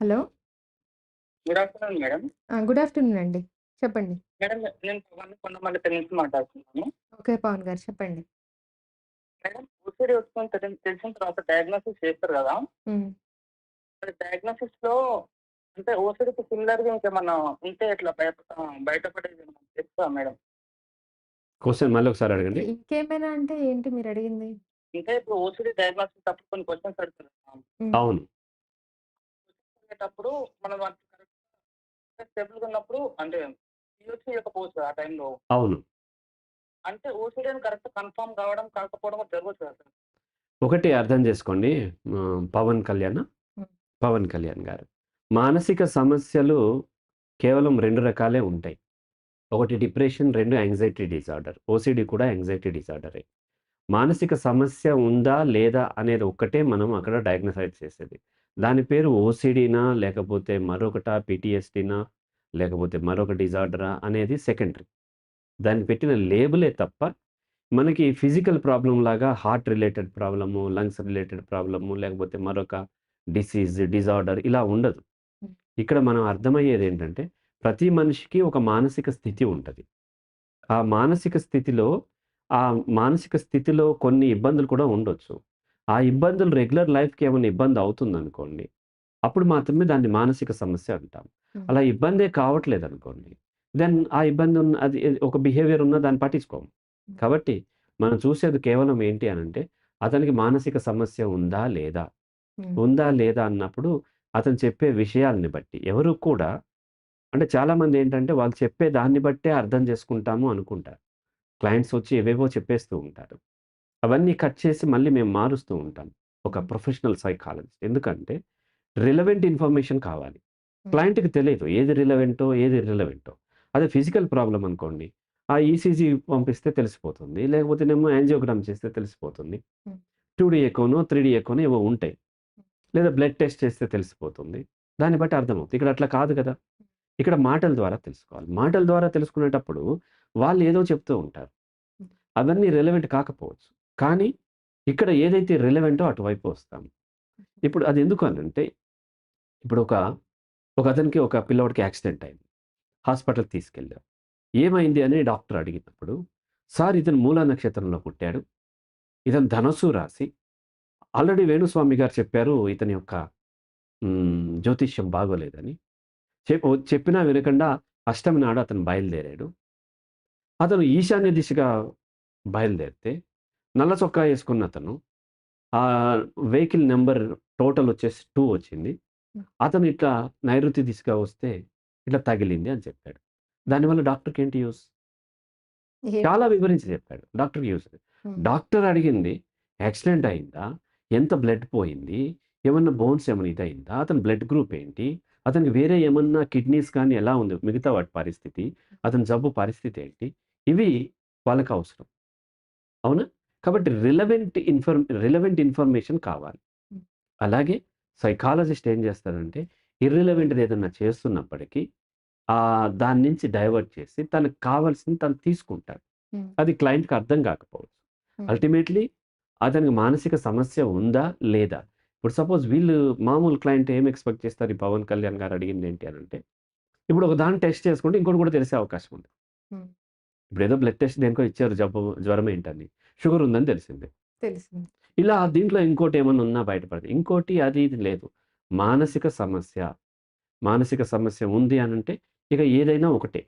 Hello! Good afternoon madam. Good afternoon అండి. చెప్పండి. Madam నేను పవన్ కొండమల్లి నుంచి మాట్లాడుతున్నాను. ఓకే. పవన్ గారు చెప్పండి. మేడం ఓసీడీ వస్తుందని తెలి తెలిసిన తర్వాత డయాగ్నోసిస్ చేస్తారు కదా! హ్మ్. మరి డయాగ్నోసిస్‌లో అంటే ఓసీడీకి సిమిలర్‌గా ఇంకేమన్నా ఉంటే ఇట్లా బయట బయటపడేది తెలుసా మేడం? క్వెషన్ మళ్ళీ ఒకసారి అడగండి. ఇంకేమైనా అంటే ఏంటి మీరడిగింది? అంటే ఇప్పుడు ఓసీడీ డయాగ్నోసిస్ అప్పుడు కొన్ని క్వెషన్స్ అడుగుతారు. అవును. అడిగేటప్పుడు మనం స్టెబుల్‌గా ఉన్నప్పుడు అంటే పీఓసీ ఇవ్వకపోవచ్చు ఆ టైంలో. అవును. అంటే ఓసీడీ అని కరెక్ట్ కన్ఫర్మ్ కావడం కాకపోవడం జరగొచ్చు కదా సార్? ఒకటి అర్థం చేసుకోండి. పవన్ కళ్యాణా? పవన్ కళ్యాణ్ గారు. మానసిక సమస్యలు కేవలం 2 రకాలే ఉంటాయి. ఒకటి డిప్రెషన్, 2 యాంగ్జైటీ డిజార్డర్. ఓసీడీ కూడా యాంగ్జైటీ డిజార్డరే. మానసిక సమస్య ఉందా? లేదా? అనేది ఒక్కటే మనం అక్కడ డయాగ్నోసైజ్ చేసేది. దాని పేరు ఓసీడీనా? లేకపోతే మరొకటా? పీటీఎస్‌డీనా? లేకపోతే మరొక డిజార్డరా? అనేది సెకండరీ. దానికి పెట్టిన లేబులే తప్ప మనకి ఫిజికల్ ప్రాబ్లమ్ లాగా heart related problem, lungs related problem, లేకపోతే మరొక డిసీజ్, డిజార్డర్ ఇలా ఉండదు. ఇక్కడ మనం అర్థమయ్యేదేంటంటే ప్రతి మనిషికి ఒక మానసిక స్థితి ఉంటది. ఆ మానసిక స్థితిలో ఆ మానసిక స్థితిలో కొన్ని ఇబ్బందులు కూడా ఉండొచ్చు. ఆ ఇబ్బందులు రెగ్యులర్ లైఫ్‌కి ఏమైనా ఇబ్బంది అవుతుందనుకోండి. అప్పుడు మాత్రమే దాన్ని మానసిక సమస్య అంటాం. అలా ఇబ్బందే కావట్లేదనుకోండి. దెన్ ఆ ఇబ్బంది ఉన్న అది ఒక బిహేవియర్ ఉన్న దాన్ని పట్టించుకోము. కాబట్టి మనం చూసేది కేవలం ఏంటి అనంటే అతనికి మానసిక సమస్య ఉందా? లేదా? ఉందా? లేదా? అన్నప్పుడు అతను చెప్పే విషయాల్ని బట్టి ఎవరు కూడా అంటే చాలామంది ఏంటంటే వాళ్ళు చెప్పే దాన్ని బట్టే అర్థం చేసుకుంటాము అనుకుంటారు. క్లయింట్స్ వచ్చి ఏవేవో చెప్పేస్తూ ఉంటారు. అవన్నీ కట్ చేసి మళ్ళీ మేము మారుస్తూ ఉంటాం. ఒక. Professional psychologist. ఎందుకంటే రిలవెంట్ ఇన్ఫర్మేషన్ కావాలి. క్లయింట్‌కి తెలీదు. ఏది రిలవెంటో, ఏది ఇర్రెలవెంటో. అదే ఫిజికల్ ప్రాబ్లమ్ అనుకోండి. ఆ ఈసీజీ పంపిస్తే తెలిసిపోతుంది. లేకపోతేనేమో యాంజియోగ్రామ్ చేస్తే తెలిసిపోతుంది. హ్మ్. 2డీ ఎకోనో, 3డీ ఎకోనో ఏవో ఉంటాయి. లేదా బ్లడ్ టెస్ట్ చేస్తే తెలిసిపోతుంది. దాన్ని బట్టి అర్థమవుతుంది. ఇక్కడ అట్లా కాదు కదా! ఇక్కడ మాటల ద్వారా తెలుసుకోవాలి. మాటల ద్వారా తెలుసుకునేటప్పుడు వాళ్ళు ఏదో చెప్తూ ఉంటారు. అవన్నీ రిలవెంట్ కాకపోవచ్చు. కానీ ఇక్కడ ఏదైతే రిలవెంటో అటువైపు వస్తాం. ఇప్పుడు అది ఎందుకు అనంటే ఇప్పుడు ఒక ఒక అతనికి ఒక పిల్లోడికి యాక్సిడెంట్ అయింది. హాస్పిటల్‌కి తీసుకెళ్ళాం. ఏమైంది అని డాక్టర్ అడిగినప్పుడు, సార్ ఇతను మూలా నక్షత్రంలో పుట్టాడు. ఇతను ధనస్సు రాశి. ఆల్రెడీ వేణుస్వామి గారు చెప్పారు ఇతని యొక్క జ్యోతిష్యం బాగోలేదని. చెప్ చెప్పినా వినకుండా అష్టమి నాడు అతను బయలుదేరాడు. అతను ఈశాన్య దిశగా బయలుదేరితే నల్ల చొక్కా యేసుకున్న అతను ఆహ్, వెహికల్ నంబర్ టోటల్ వచ్చేసి 2 వచ్చింది. అతను ఇట్లా నైరుతి దిశగా వస్తే ఇట్లా తగిలింది అని చెప్పాడు. దానివల్ల డాక్టర్‌కి ఏంటి? ఏం చాలా వివరించి చెప్పాడు. డాక్టర్‌కి. హ్మ్. డాక్టర్ అడిగింది యాక్సిడెంట్ అయిందా? ఎంత బ్లడ్ పోయింది? ఏమన్నా బోన్స్ ఏమన్నా ఇదయిందా? అతని బ్లడ్ గ్రూప్ ఏంటి? అతనికి వేరే ఏమన్నా కిడ్నీస్ కానీ ఎలా ఉంది మిగతా వాటి పరిస్థితి? అతని జబ్బు పరిస్థితి ఏంటి? ఇవి వాళ్ళకి అవసరం. అవునా? కాబట్టి రిలవెంట్ ఇన్ఫర్మ్ రిలవెంట్ ఇన్ఫర్మేషన్ కావాలి. అలాగే సైకాలజిస్ట్ ఏం చేస్తాడంటే ఇర్రిలవెంట్‌ది ఏదన్నా చేస్తున్నప్పటికీ దాని నుంచి డైవర్ట్ చేసి తనకు కావాల్సింది తను తీసుకుంటాడు. అది క్లయింట్‌కి అర్థం కాకపోవచ్చు. అల్టిమేట్‌లీ అతనికి మానసిక సమస్య ఉందా? లేదా? ఇప్పుడు సపోజ్ వీళ్ళు మామూలు క్లయింట్ ఏం ఎక్స్‌పెక్ట్ చేస్తారు? ఈ పవన్ కళ్యాణ్ గారు అడిగింది ఏంటి అనంటే, ఇప్పుడు ఒక దాన్ని టెస్ట్ చేసుకుంటే ఇంకోటి కూడా తెలిసే అవకాశం ఉంది. హ్మ్. ఇప్పుడేదో బ్లడ్ టెస్ట్ దేనికో ఇచ్చారు జబ్బు జ్వరం ఏంటని. షుగర్ ఉందని తెలిసింది. తెలిసింది. ఇలా దీంట్లో ఇంకోటి ఏమన్నా ఉన్నా బయటపడదు. ఇంకోటి అది ఇది లేదు. మానసిక సమస్య. మానసిక సమస్య ఉంది అనంటే ఇక ఏదైనా ఒకటే.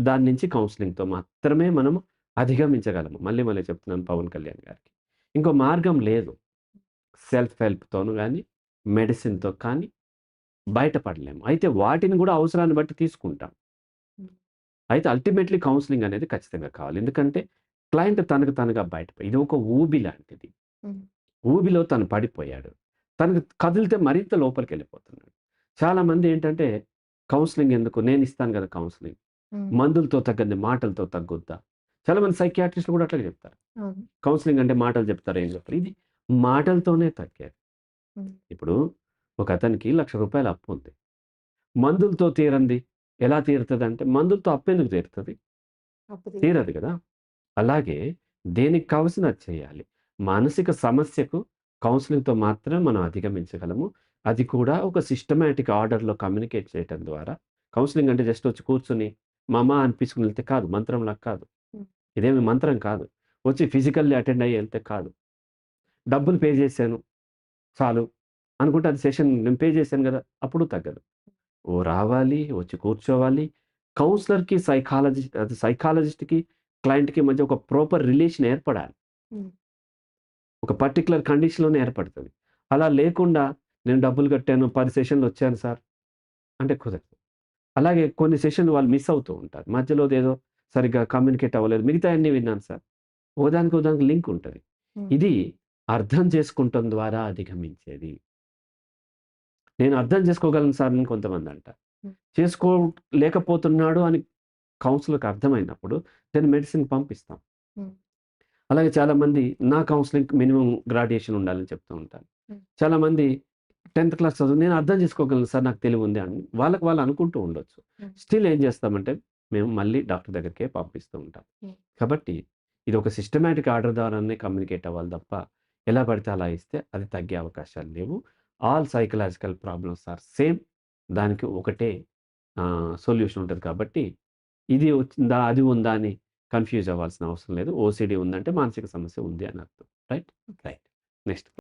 దాని నుంచి కౌన్సెలింగ్‌తో మాత్రమే మనము అధిగమించగలము. మళ్ళీ మళ్ళీ చెప్తున్నాను పవన్ కళ్యాణ్ గారికి. ఇంకో మార్గం లేదు. సెల్ఫ్ హెల్ప్‌తోను గాని, మెడిసిన్‌తో కానీ బయటపడలేము. అయితే వాటిని కూడా అవసరాన్ని బట్టి తీసుకుంటాం. అయితే అల్టిమేట్‌లీ కౌన్సెలింగ్ అనేది ఖచ్చితంగా కావాలి. ఎందుకంటే క్లయింట్ తనకు తనుగా బయటపడి ఇది ఒక ఊబి లాంటిది. ఊబిలో తను పడిపోయాడు. తనకు కదిలితే మరింత లోపలికెళ్ళిపోతున్నాడు. చాలామంది ఏంటంటే కౌన్సెలింగ్ ఎందుకు? నేను ఇస్తాను కదా కౌన్సెలింగ్. మందులతో తగ్గంది మాటలతో తగ్గుద్దా? చాలామంది సైకియాట్రిస్ట్‌లు కూడా అట్లాగే చెప్తారు. కౌన్సెలింగ్ అంటే మాటలు చెప్తారు, ఏం చెప్తారు. ఇది మాటలతోనే తగ్గేది. ఇప్పుడు ఒక అతనికి రూ. 1,00,000 అప్పు ఉంది. మందులతో తీరంది ఎలా తీరుతదంటే మందులతో అప్పెందుకు తీరుతది? అప్పు తీరు తీరదు కదా! అలాగే దేనికి కావాల్సింది అది చేయాలి. మానసిక సమస్యకు కౌన్సిలింగ్‌తో మాత్రమే మనం అధిగమించగలము. అది కూడా ఒక సిస్టమాటిక్ ఆర్డర్‌లో కమ్యూనికేట్ చేయటం ద్వారా కౌన్సిలింగ్ అంటే జస్ట్ వచ్చి కూర్చొని మమ అనిపించుకొని వెళ్తే కాదు. మంత్రంలా కాదు. ఇదేమి మంత్రం కాదు. వచ్చి ఫిజికల్లీ అటెండ్ అయ్యి ఎళ్తే కాదు. డబ్బులు పే చేశాను. చాలు అనుకుంటే అది సెషన్ నేను పే చేశాను గదా! అప్పుడు తగ్గదు. ఓ రావాలి, వచ్చి కూర్చోవాలి. కౌన్సిలర్‌కి సైకాలజిస్ట్ అది సైకాలజిస్ట్‌కి, క్లయింట్‌కి మధ్య ఒక ప్రాపర్ రిలేషన్ ఏర్పడాలి. ఒక పర్టిక్యులర్ కండిషన్‌లోనే ఏర్పడతది. అలా లేకుండా నేను డబ్బులు కట్టాను, 10 సెషన్‌లు వచ్చాను సార్ అంటే కుదరదు. అలాగే కొన్ని సెషన్‌లు వాళ్ళు మిస్ అవుతూ ఉంటారు. మధ్యలోదేదో సరిగ్గా కమ్యూనికేట్ అవ్వలేదు. మిగతాయన్నీ విన్నాను సార్. ఒకదానికి ఒకదానికి లింక్ ఉంటది. ఇది అర్థం చేసుకుంటం ద్వారా అధిగమించేది. నేను అర్థం చేసుకోగలను సార్ అని కొంతమంది. హ్మ్. చేసుకోలేకపోతున్నాడు అని కౌన్సిలర్‌కి అర్థమైనప్పుడు దాన్ని మెడిసిన్‌కి పంపిస్తాం. అలాగే చాలామంది నా కౌన్సిలింగ్‌కి మినిమమ్ గ్రాడ్యుయేషన్ ఉండాలని చెప్తూ. హ్మ్. చాలామంది 10థ్ క్లాస్ చదువు నేను అర్థం చేసుకోగలను సార్ నాకు తెలివుంది అని వాళ్ళకి వాళ్ళు అనుకుంటూ ఉండొచ్చు. స్టిల్ ఏం చేస్తామంటే మేము మళ్ళీ డాక్టర్ దగ్గరికే పంపిస్తూ ఉంటాం. కాబట్టి ఇది ఒక సిస్టమాటిక్ ఆర్డర్ ద్వారానే కమ్యూనికేట్ అవ్వాలి తప్ప ఎలా పడితే అలా ఇస్తే అది తగ్గే అవకాశాలు లేవు. All psychological problems are same. దానికి ఒకటే సొల్యూషన్ ఉంటది కాబట్టి ఇది వచ్చిందా? అది ఉందా? అని కన్‌ఫ్యూజ్ అవ్వాల్సిన అవసరం లేదు. ఓసీడీ ఉందంటే మానసిక సమస్య ఉంది అని అర్థం. రైట్? రైట్. నెక్స్ట్.